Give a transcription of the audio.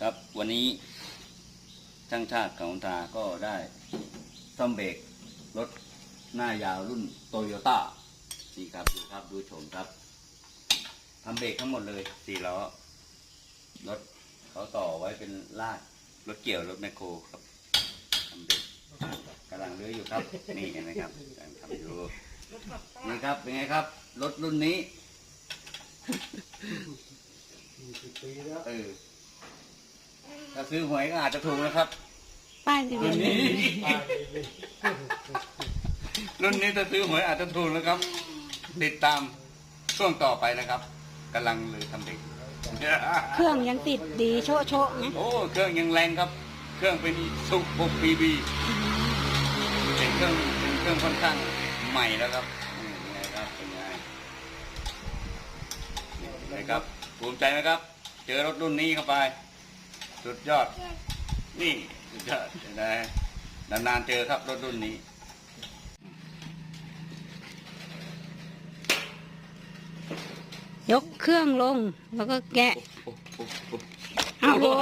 ครับวันนี้ช่างชาติของตาก็ได้ซ่อมเบรกรถหน้ายาวรุ่นโตโยต้านี่ครับดูครับดูชมครับทำเบรกทั้งหมดเลยสี่ล้อรถเขาต่อไว้เป็นลากรถเกี่ยวรถแมคโครครับทำเบรกกำลังเลื้อยอยู่ครับ นี่เห็นไหมครับกำลังทำอยู่นี่ครับเป็นไงครับรถรุ่นนี้สี่สิบปีแล้วเออถ้า ซื้อหวยก็อาจจะถูกนะครับ ป้ายทะเบีรุ่ยนนนี้ป้ายเลยรุ่นนี้ถ้าซื้อหวยอาจจะถูกนะครับ ติดตามช่วงต่อไปนะครับกำลังเลยทำเด็ก เครื่องยังติดดีโชะโชะๆนะโอ้ เครื่องยังแรงครับ เครื่องเป็นสุ6 PB เป็นเครื่องเป็นเครื่องค่อนข้างใหม่แล้วครับนี่เป็นไงครับเป็นไงนี่เป็นไงครับภูมิใจไหมครับ เจอรถรุ่นนี้เข้าไป สุดยอด นี่สุดยอดเห็นไหมนานๆเจอครับรถรุ่นนี้ยกเครื่องลงแล้วก็แกะโอ้โหโอ้โหเอา